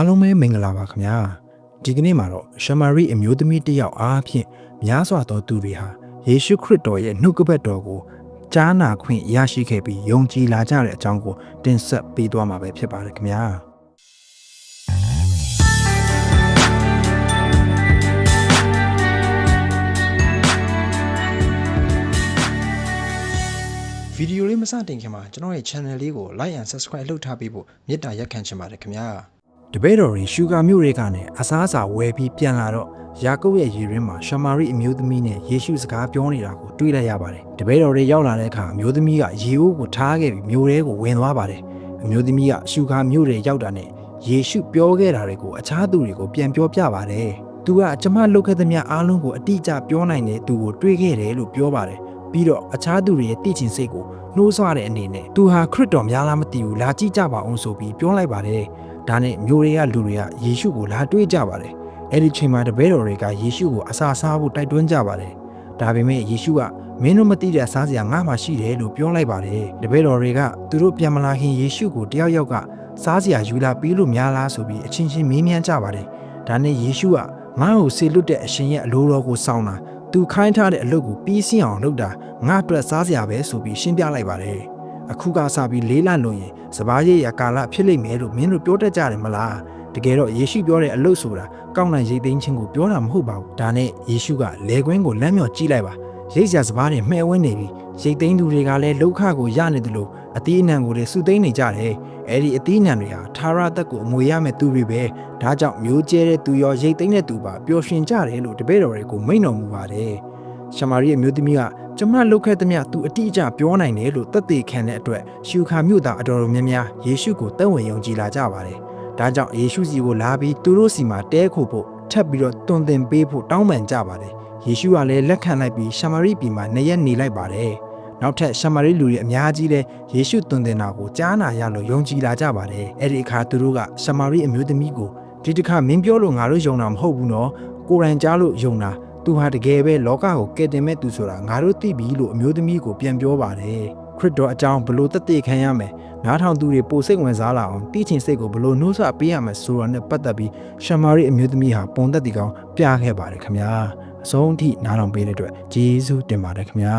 အားလုံးပဲမင်္ဂလာပါခင်ဗျာဒီကနေ့မှာတော့ရှမာရိအမျိုးသမီးတစ်ယောက်အားဖြင့်များစွာသောသူတွေဟာယေရှုခရစ်တော်ရဲ့နှုတ်ကပတ်တော်ကိုကြားနာခွင့်ရရှိခဲ့ပြီးယုံကြည်လာကြတဲ့အကြောင်းကိုတင်ဆက်ပေးသွားမှာပဲဖြစ်ပါတယ်ခင်ဗျာဗီဒီယိုလေးမစတင်ခင်မှာကျွန်တော်ရဲ့ channel လေးကို like and subscribe လုပ်ထားပေးဖို့မေတ္တာရက်ခံချင်ပါတယ်ခင်ဗျာ တပည့်တော်တွေရှူဂါမြို့တွေကနဲ့အစားအစာဝယ်ပြီးပြန်လာတော့ယာကုပ်ရဲ့ရေရင်းမှာရှမာရိအမျိုးသမီးနဲ့ယေရှုစကားပြောနေတာကိုတွေ့လိုက်ရပါတယ်တပည့်တော်တွေရောက်လာတဲ့အခါအမျိုးသမီးကရေအိုးကိုထားခဲ့ပြီးမြို့ထဲကိုဝင်သွားပါတယ်အမျိုးသမီးကရှူဂါမြို့တွေရောက်တာနဲ့ယေရှုပြောခဲ့တာတွေကိုအခြားသူတွေကိုပြန်ပြောပြပါတယ်သူကကျမလုပ်ခဲ့သမျှအားလုံးကိုအတိအကျပြောနိုင်တဲ့သူကိုတွေ့ခဲ့တယ်လို့ပြောပါတယ်ပြီးတော့အခြားသူတွေရဲ့သိချင်စိတ်ကိုနှိုးဆွတဲ့အနေနဲ့သူဟာခရစ်တော်များလားမသိဘူးလာကြည့်ကြပါအောင်ဆိုပြီးပြောလိုက်ပါတယ် ဒါနဲ့မျိုးတွေကလူတွေကယေရှုကိုလာတွေ့ကြပါတယ်အဲ့ဒီချိန်မှာတပည့်တော်တွေကယေရှုကိုအစာစားဖို့တိုက်တွန်းကြပါတယ်ဒါပေမဲ့ယေရှုကမင်းတို့မသိတဲ့စားစရာငါမှရှိတယ်လို့ပြောလိုက်ပါတယ်တပည့်တော်တွေကသူတို့ပြန်မလာခင်ယေရှုကိုတယောက်ယောက်ကစားစရာယူလာပေးလို့များလားဆိုပြီးအချင်းချင်းမေးမြန်းကြပါတယ်ဒါနဲ့ယေရှုကငါ့ကိုဆေလွတ်တဲ့အရှင်ရဲ့အလိုတော်ကိုစောင်းတာသူခိုင်းထားတဲ့အလုပ်ကိုပြီးစင်းအောင်လုပ်တာငါအတွက်စားစရာပဲဆိုပြီးရှင်းပြလိုက်ပါတယ် အခုကစပြီးလေးလလွန်ရင်စပားရိပ်ရကာလဖြစ်လိမ့်မယ်လို့မင်းတို့ပြောတတ်ကြတယ်မလားတကယ်တော့ယေရှုပြောတဲ့အလုပ်ဆိုတာကောင်းတဲ့ရိတ်သိမ်းခြင်းကိုပြောတာမဟုတ်ပါဘူးဒါနဲ့ယေရှုကလေကွင်းကိုလမ်းမြော်ကြည့်လိုက်ပါရိတ်စရာစပားတွေမှဲဝဲနေပြီးရိတ်သိမ်းသူတွေကလည်းလောက်ခကိုရနေတယ်လို့အသီးအနှံကိုလည်းစုသိမ်းနေကြတယ်အဲ့ဒီအသီးအနှံတွေဟာသာရတက်ကိုအမွေရမဲ့သူတွေပဲဒါကြောင့်မျိုးကျဲတဲ့သူရောရိတ်သိမ်းတဲ့သူပါပျော်ရွှင်ကြတယ်လို့တပည့်တော်တွေကိုမိန့်တော်မူပါတယ်ရှမာရိရဲ့မျိုးသမီးက ကျမလုတ်ခဲ့သမျှသူအတိအကျပြောနိုင်တယ်လို့သက်သေခံတဲ့အတွက်ရှူခါမြို့သားအတော်များများယေရှုကိုတန်ဝင်ယုံကြည်လာကြပါတယ်ဒါကြောင့်ယေရှုစီကိုလာပြီးသူတို့စီမှာတဲခိုဖို့ထပ်ပြီးတော့တွင်တင်ပေးဖို့တောင်းပန်ကြပါတယ်ယေရှုကလည်းလက်ခံလိုက်ပြီးရှမာရိပြည်မှာနေရက်နေလိုက်ပါတယ်နောက်ထပ်ရှမာရိလူတွေအများကြီးလည်းယေရှုတွင်တင်တာကိုကြားနာရလို့ယုံကြည်လာကြပါတယ်အဲ့ဒီအခါသူတို့ကရှမာရိအမျိုးသမီးကိုဒီတစ်ခါမင်းပြောလို့ငါတို့ယုံတာမဟုတ်ဘူးနော်ကိုယ်တိုင်ကြားလို့ယုံတာ သူဟာတကယ်ပဲလောကကိုကယ်တင်မဲ့သူဆိုတာငါတို့သိပြီလို့အမျိုးသမီးကိုပြန်ပြောပါတယ်ခရစ်တော်အကြောင်းဘလို့တသက်ခံရမယ်နားထောင်သူတွေပိုစိတ်ဝင်စားလာအောင်သိချင်စိတ်ကိုဘလို့နှိုးဆွပေးရမယ်ဆိုတာနဲ့ပတ်သက်ပြီးရှမာရိအမျိုးသမီးဟာပုံသက်တီကောင်ပြခဲ့ပါတယ်ခင်ဗျာအဆုံးထိနားထောင်ပေးတဲ့အတွက်ဂျေဇုတင်ပါတယ်ခင်ဗျာ